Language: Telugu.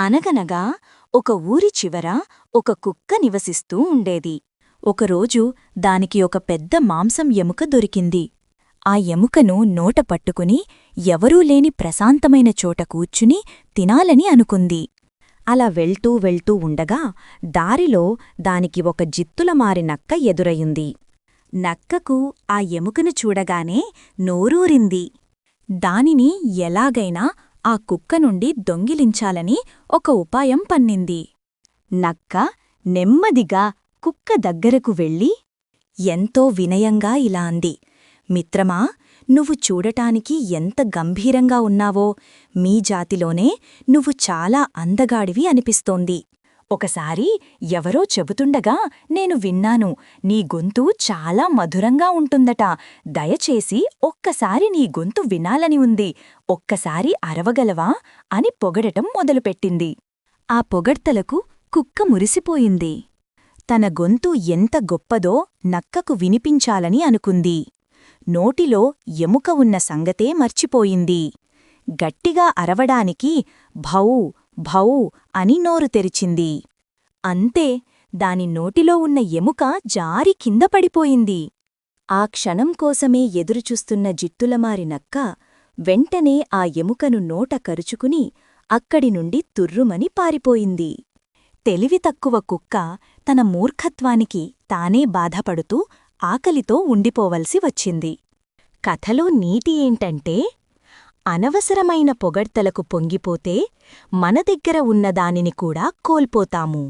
అనగనగా ఒక ఊరి చివర ఒక కుక్క నివసిస్తూ ఉండేది. ఒకరోజు దానికి ఒక పెద్ద మాంసం ఎముక దొరికింది. ఆ ఎముకను నోట పట్టుకుని ఎవరూ లేని ప్రశాంతమైన చోట కూర్చుని తినాలని అనుకుంది. అలా వెళ్తూ వెళ్తూ ఉండగా దారిలో దానికి ఒక జిత్తులమారి నక్క ఎదురయింది. నక్కకు ఆ ఎముకను చూడగానే నోరూరింది. దానిని ఎలాగైనా ఆ కుక్క నుండి దొంగిలించాలని ఒక ఉపాయం పన్నింది. నక్క నెమ్మదిగా కుక్క దగ్గరకు వెళ్ళి ఎంతో వినయంగా ఇలా అంది. మిత్రమా నువ్వు చూడటానికి ఎంత గంభీరంగా ఉన్నావో మీ జాతిలోనే నువ్వు చాలా అందగాడివి అనిపిస్తోంది. ఒకసారి ఎవరో చెబుతుండగా నేను విన్నాను నీ గొంతు చాలా మధురంగా ఉంటుందట. దయచేసి ఒక్కసారి నీ గొంతు వినాలని ఉంది. ఒక్కసారి అరవగలవా అని పొగడటం మొదలుపెట్టింది. ఆ పొగడ్తలకు కుక్క మురిసిపోయింది. తన గొంతు ఎంత గొప్పదో నక్కకు వినిపించాలని అనుకుంది. నోటిలో ఎముక ఉన్న సంగతే మర్చిపోయింది. గట్టిగా అరవడానికి భౌ భౌ అని నోరు తెరిచింది. అంతే దాని నోటిలో ఉన్న ఎముక జారి కింద పడిపోయింది. ఆ క్షణం కోసమే ఎదురుచూస్తున్న జిత్తులమారి నక్క వెంటనే ఆ ఎముకను నోట కరుచుకుని అక్కడి నుండి తుర్రుమని పారిపోయింది. తెలివి తక్కువ కుక్క తన మూర్ఖత్వానికి తానే బాధపడుతూ ఆకలితో ఉండిపోవలసి వచ్చింది. కథలో నీటి ఏంటంటే అనవసరమైన పొగడ్తలకు పొంగిపోతే మన దగ్గర ఉన్నదానిని కూడా కోల్పోతాము.